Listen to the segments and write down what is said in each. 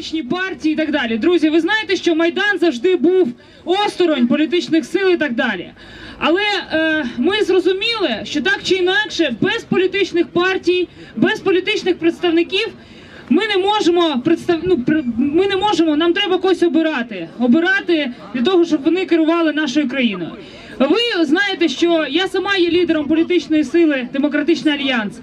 політичні партії і так далі. Друзі, ви знаєте, що Майдан завжди був осторонь політичних сил і так далі. Але е, ми зрозуміли, що так чи інакше, без політичних партій, без політичних представників ми не можемо представ... ну, ми не можемо, нам треба когось обирати. Обирати для того, щоб вони керували нашою країною. Ви знаєте, що я сама є лідером політичної сили Демократичний альянс.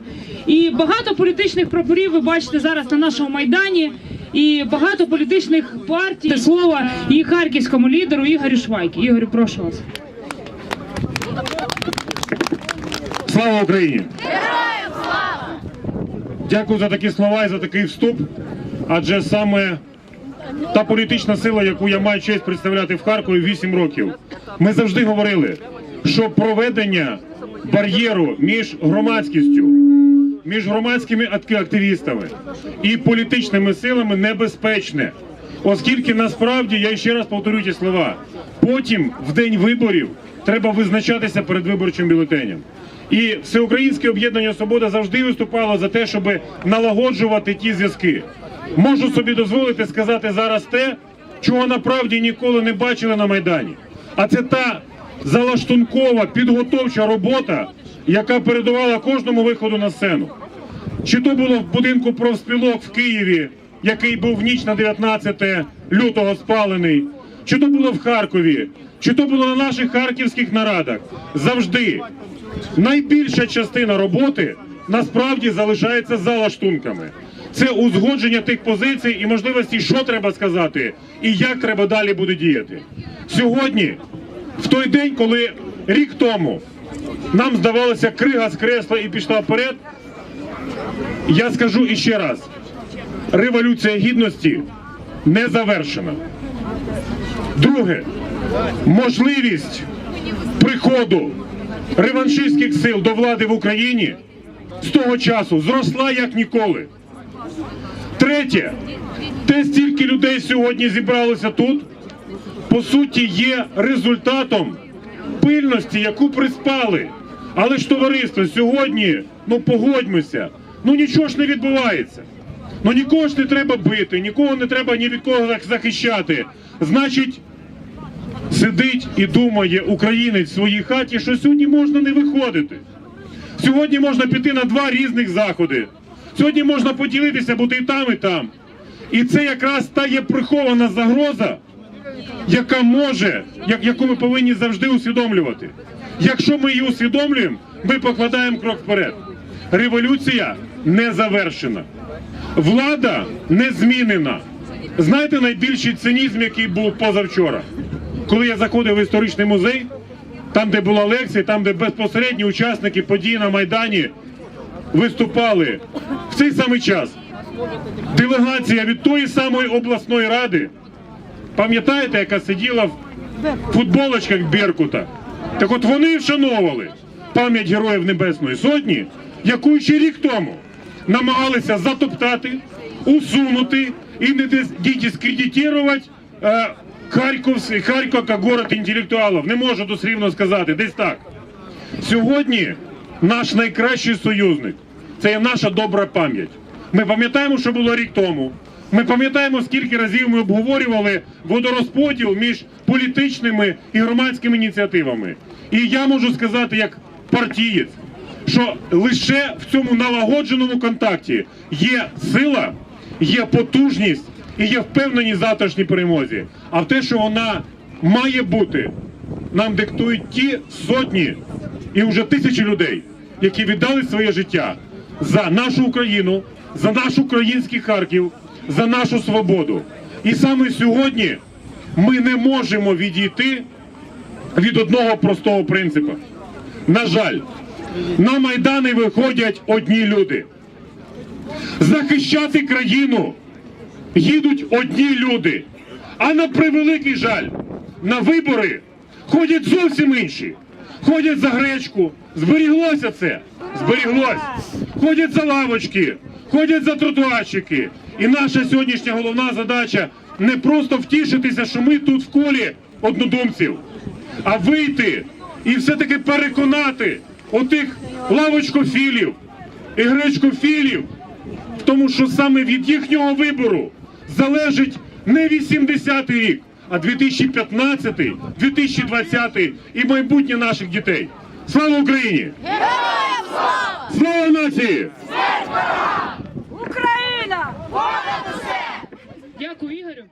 І багато політичних прапорів ви бачите зараз на нашому майдані. І багато політичних партій слово і харківському лідеру Ігорю Швайкі. Ігорю, прошу вас. Слава Україні! Героям слава! Дякую за такі слова і за такий вступ. Адже саме та політична сила, яку я маю честь представляти в Харкові 8 років, ми завжди говорили, що проведення бар'єру між громадськістю, між громадськими акти- активістами і політичними силами небезпечне. Оскільки насправді я ще раз повторю ті слова, потім в день виборів треба визначатися перед виборчим бюлетенем. І всеукраїнське об'єднання Свобода завжди виступало за те, щоб налагоджувати ті зв'язки. Можу собі дозволити сказати зараз те, чого направді ніколи не бачили на майдані. А це та залаштункова підготовча робота, яка передувала кожному виходу на сцену. Чи то було в будинку профспілок в Києві, який був в ніч на 19 лютого спалений, чи то було в Харкові, чи то було на наших харківських нарадах. Завжди найбільша частина роботи насправді залишається за лаштунками. Це узгодження тих позицій і можливості, що треба сказати, і як треба далі буде діяти. Сьогодні, в той день, коли рік тому нам здавалося крига з кресла і пішла вперед, я скажу іще раз: революція гідності не завершена. Друге, можливість приходу реваншистських сил до влади в Україні з того часу зросла як ніколи. Третє, те стільки людей сьогодні зібралося тут, по суті, є результатом пильності, яку приспали. Але ж товариство сьогодні, ну погодьмося, ну нічого ж не відбувається. Ну нікого ж не треба бити, нікого не треба ні від кого захищати. Значить, сидить і думає українець в своїй хаті, що сьогодні можна не виходити. Сьогодні можна піти на два різних заходи. Сьогодні можна поділитися, бути і там, і там. І це якраз та є прихована загроза, яка може, як, яку ми повинні завжди усвідомлювати. Якщо ми її усвідомлюємо, ми покладаємо крок вперед. Революція не завершена. Влада не змінена. Знаєте найбільший цинізм, який був позавчора? Коли я заходив в історичний музей, там, де була лекція, там, де безпосередні учасники подій на Майдані виступали в цей самий час. Делегація від тої самої обласної ради, пам'ятаєте, яка сиділа в футболочках Беркута? Так от вони вшановували пам'ять Героїв Небесної Сотні, яку ще рік тому намагалися затоптати, усунути і не дис- дискредитувати е, Харків, Харків як город інтелектуалів. Не можу дослівно сказати, десь так. Сьогодні наш найкращий союзник це є наша добра пам'ять. Ми пам'ятаємо, що було рік тому. Ми пам'ятаємо, скільки разів ми обговорювали водорозподіл між політичними і громадськими ініціативами. І я можу сказати, як партієць, що лише в цьому налагодженому контакті є сила, є потужність і є впевненість завтрашній перемозі. А в те, що вона має бути, нам диктують ті сотні і вже тисячі людей, які віддали своє життя за нашу Україну, за наш український Харків, за нашу свободу. І саме сьогодні ми не можемо відійти від одного простого принципу. На жаль, на майдани виходять одні люди. Захищати країну їдуть одні люди. А на превеликий жаль, на вибори ходять зовсім інші. Ходять за гречку. Зберіглося це. Зберіглось. Ходять за лавочки, ходять за тротуарчики. І наша сьогоднішня головна задача не просто втішитися, що ми тут в колі однодумців, а вийти і все-таки переконати отих лавочкофілів і гречкофілів, в тому, що саме від їхнього вибору залежить не 80-й рік, а 2015, 2020 і майбутнє наших дітей. Слава Україні! Героям слава! Слава нації! Дякую, Ігорю.